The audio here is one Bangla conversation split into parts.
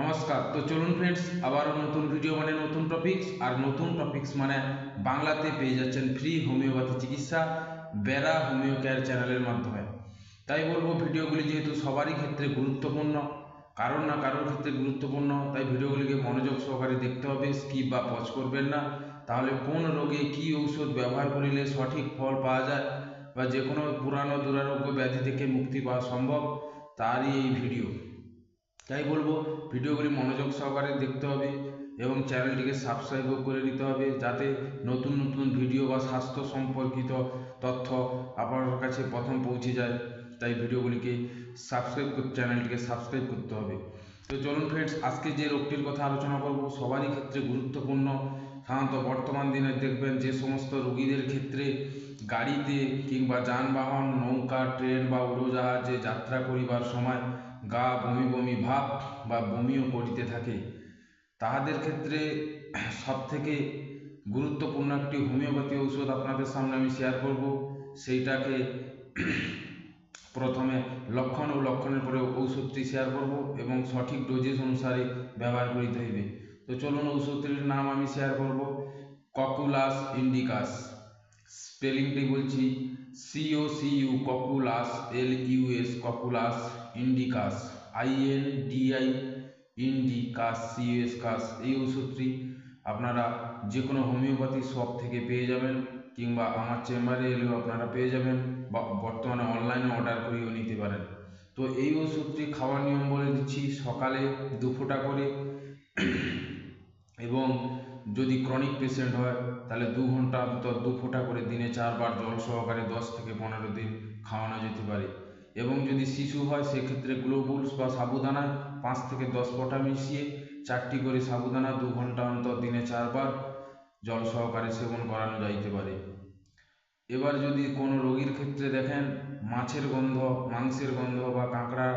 নমস্কার। তো চলুন ফ্রেন্ডস আবারও নতুন ভিডিও মানে নতুন টপিকস আর নতুন টপিকস মানে বাংলাতে পেয়ে যাচ্ছেন ফ্রি হোমিওপ্যাথি চিকিৎসা, বেড়া হোমিও কেয়ার চ্যানেলের মাধ্যমে। তাই বলব ভিডিওগুলি যেহেতু সবারই ক্ষেত্রে গুরুত্বপূর্ণ, কারোর না কারোর ক্ষেত্রে গুরুত্বপূর্ণ, তাই ভিডিওগুলিকে মনোযোগ সহকারে দেখতে হবে স্কিপ বা পজ করবেন না। তাহলে কোন রোগে কি ঔষধ ব্যবহার করিলে সঠিক ফল পাওয়া যায়, বা যে কোনো পুরানো দুরারোগ্য ব্যাধি থেকে মুক্তি পাওয়া সম্ভব, তারই এই ভিডিও তাই বলব ভিডিওগুলি মনোযোগ সহকারে দেখতে হবে এবং চ্যানেলটিকে সাবস্ক্রাইবও করে নিতে হবে যাতে নতুন নতুন ভিডিও বা স্বাস্থ্য সম্পর্কিত তথ্য আপনার কাছে প্রথম পৌঁছে যায়। তাই ভিডিওগুলিকে সাবস্ক্রাইব চ্যানেলটিকে সাবস্ক্রাইব করতে হবে। তো চলুন ফ্রেন্ডস আজকে যে রোগটির কথা আলোচনা করব, সবারই ক্ষেত্রে গুরুত্বপূর্ণ। সাধারণত বর্তমান দিনে দেখবেন যে সমস্ত রোগীদের ক্ষেত্রে গাড়িতে কিংবা যানবাহন, নৌকা, ট্রেন বা উড়োজাহাজে যাত্রা করিবার সময় গা বমি বমি ভাব বা বমিও করিতে থাকে। তাহাদের ক্ষেত্রে সবথেকে গুরুত্বপূর্ণ একটি হোমিওপ্যাথি ঔষধ আপনাদের সামনে আমি শেয়ার করব। সেইটাকে প্রথমে লক্ষণ ও লক্ষণের পরে ঔষধটি শেয়ার করব এবং সঠিক ডোজেস অনুসারে ব্যবহার করিতে হইবে। তো চলুন ঔষধটির নাম আমি শেয়ার করব। ককুলাস ইন্ডিকাস স্পেলিংটি বলছি C O C U cocculus L U S cocculus indicus I N D I indicus C S কাস এই ওষুধটি আপনারা যে কোনো হোমিওপ্যাথি শপ থেকে পেয়ে যাবেন কিংবা আমার চেম্বারে এলেও আপনারা পেয়ে যাবেন বা বর্তমানে অনলাইনে অর্ডার করেও নিতে পারেন। তো এই ওষুধটি খাওয়ার নিয়ম বলে দিচ্ছি, সকালে দু ফোঁটা করে এবং যদি ক্রনিক পেশেন্ট হয়, তাহলে দু ঘণ্টা অন্তর দু ফোঁটা করে দিনে চারবার জল সহকারে দশ থেকে পনেরো দিন খাওয়ানো যেতে পারে। এবং যদি শিশু হয়, সেক্ষেত্রে গ্লোবুলস বা সাবুদানা পাঁচ থেকে দশ ফোঁটা মিশিয়ে চারটি করে সাবুদানা দু ঘণ্টা অন্তর দিনে চারবার জল সহকারে সেবন করানো যাইতে পারে। এবার যদি কোনো রোগীর ক্ষেত্রে দেখেন, মাছের গন্ধ, মাংসের গন্ধ বা কাঁকড়া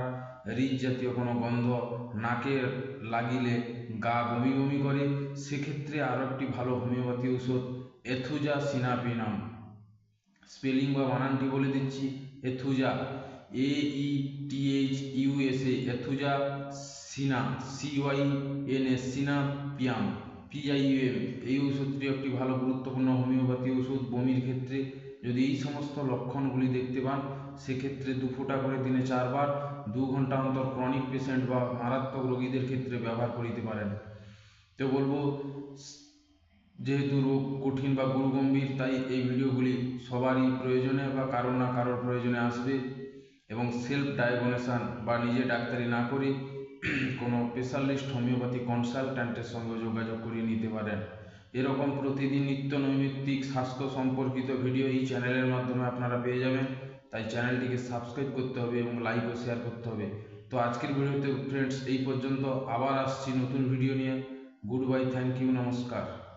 রিচ জাতীয় কোনো গন্ধ নাকে লাগিলে গা বমি বমি করে সেক্ষেত্রে আরও একটি ভালো হোমিওপ্যাথি ওষুধ এথুজা সিনাপিনাম। স্পেলিং বা বানানটি বলে দিচ্ছি, Aethusa. A E T H U S A Aethusa cyna C Y N S, cynapium P I M এই ওষুধটি একটি ভালো গুরুত্বপূর্ণ হোমিওপ্যাথি ওষুধ বমির ক্ষেত্রে। যদি এই সমস্ত লক্ষণগুলি দেখতে পান, সেক্ষেত্রে দু ফোঁটা করে দিনে চারবার, দু ঘণ্টা অন্তর ক্রনিক পেশেন্ট বা মারাত্মক রোগীদের ক্ষেত্রে ব্যবহার করিতে পারেন। তো বলব, যেহেতু রোগ কঠিন বা গুরুগম্ভীর, তাই এই ভিডিওগুলি সবারই প্রয়োজনে বা কারোর না কারোর প্রয়োজনে আসবে এবং সেলফ ডায়াগনেশন বা নিজে ডাক্তারি না করে কোনো স্পেশালিস্ট হোমিওপ্যাথি কনসালট্যান্টের সঙ্গে যোগাযোগ করিয়ে নিতে পারেন। এরকম প্রতিদিন নিত্য নৈমিত্তিক স্বাস্থ্য সম্পর্কিত ভিডিও এই চ্যানেলের মাধ্যমে আপনারা পেয়ে যাবেন। তাই চ্যানেলটিকে সাবস্ক্রাইব করতে হবে এবং লাইক ও শেয়ার করতে হবে। তো আজকের ভিডিওতে ফ্রেন্ডস এই পর্যন্ত। আবার আসছি নতুন ভিডিও নিয়ে। গুড বাই থ্যাংক ইউ নমস্কার।